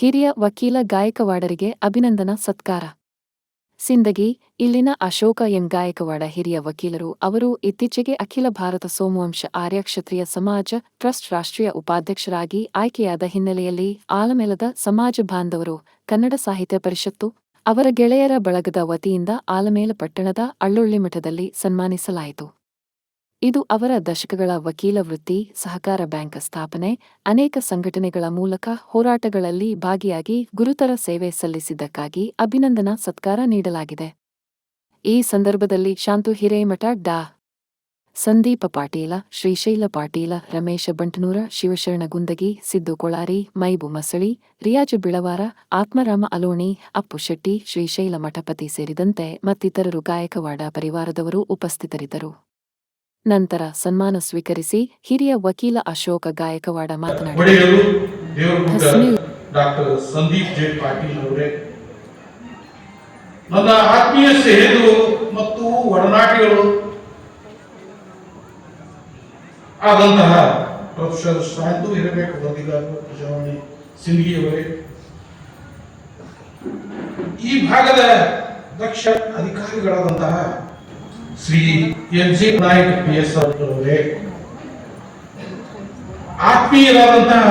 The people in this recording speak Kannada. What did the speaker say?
ಹಿರಿಯ ವಕೀಲ ಗಾಯಕವಾಡರಿಗೆ ಅಭಿನಂದನಾ ಸತ್ಕಾರ. ಸಿಂದಗಿ, ಇಲ್ಲಿನ ಅಶೋಕ ಎಂ ಗಾಯಕವಾಡ ಹಿರಿಯ ವಕೀಲರು ಅವರು ಇತ್ತೀಚೆಗೆ ಅಖಿಲ ಭಾರತ ಸೋಮವಂಶ ಆರ್ಯ ಕ್ಷತ್ರಿಯ ಸಮಾಜ ಟ್ರಸ್ಟ್ ರಾಷ್ಟ್ರೀಯ ಉಪಾಧ್ಯಕ್ಷರಾಗಿ ಆಯ್ಕೆಯಾದ ಹಿನ್ನೆಲೆಯಲ್ಲಿ ಆಲಮೇಲದ ಸಮಾಜ ಬಾಂಧವರು, ಕನ್ನಡ ಸಾಹಿತ್ಯ ಪರಿಷತ್ತು, ಅವರ ಗೆಳೆಯರ ಬಳಗದ ವತಿಯಿಂದ ಆಲಮೇಲ ಪಟ್ಟಣದ ಅಳ್ಳುಳ್ಳಿ ಮಠದಲ್ಲಿ ಸನ್ಮಾನಿಸಲಾಯಿತು. ಇದು ಅವರ ದಶಕಗಳ ವಕೀಲ ವೃತ್ತಿ, ಸಹಕಾರ ಬ್ಯಾಂಕ್ ಸ್ಥಾಪನೆ, ಅನೇಕ ಸಂಘಟನೆಗಳ ಮೂಲಕ ಹೋರಾಟಗಳಲ್ಲಿ ಭಾಗಿಯಾಗಿ ಗುರುತರ ಸೇವೆ ಸಲ್ಲಿಸಿದ್ದಕ್ಕಾಗಿ ಅಭಿನಂದನಾ ಸತ್ಕಾರ ನೀಡಲಾಗಿದೆ. ಈ ಸಂದರ್ಭದಲ್ಲಿ ಶಾಂತು ಹಿರೇಮಠ ಡಾ. ಸಂದೀಪ ಪಾಟೀಲ, ಶ್ರೀಶೈಲ ಪಾಟೀಲ, ರಮೇಶ ಬಂಟನೂರ, ಶಿವಶರಣ ಗುಂದಗಿ, ಸಿದ್ದು ಕೊಳಾರಿ, ಮೈಬು ಮಸಳಿ, ರಿಯಾಜು ಬಿಳವಾರ, ಆತ್ಮರಾಮ ಅಲೋಣಿ, ಅಪ್ಪು ಶೆಟ್ಟಿ, ಶ್ರೀಶೈಲ ಮಠಪತಿ ಸೇರಿದಂತೆ ಮತ್ತಿತರರು ಗಾಯಕವಾಡ ಪರಿವಾರದವರು ಉಪಸ್ಥಿತರಿದ್ದರು. ನಂತರ ಸನ್ಮಾನ ಸ್ವೀಕರಿಸಿ ಹಿರಿಯ ವಕೀಲ ಅಶೋಕ ಗಾಯಕವಾಡ ಮಾತನಾಡಿದರು ಒಡೆಯರು ದೇವರಗುಡ್ಡ ಡಾಕ್ಟರ್ ಸಂದೀಪ್ ಜೆ. ಪಾಟೀಲ್ ಅವರೇ ನನ್ನ ಆತ್ಮೀಯ ಸ್ನೇಹಿತರು ಮತ್ತು ಒಡನಾಟಿಗಳು ಆದಂತಹ ಪ್ರೊಫೆಸರ್ ಶಾಂತು ಇರಬೇಕು ವರದಿಗಾರರು ಪ್ರಜಾವಾಣಿ ಸಿಂಧಿಯವರೇ. ಈ ಭಾಗದ ದಕ್ಷ ಅಧಿಕಾರಿಗಳಾದಂತಹ Shri N G Nayak P S ಅವರೇ ಆತ್ಮೀಯರಾದಂತಹ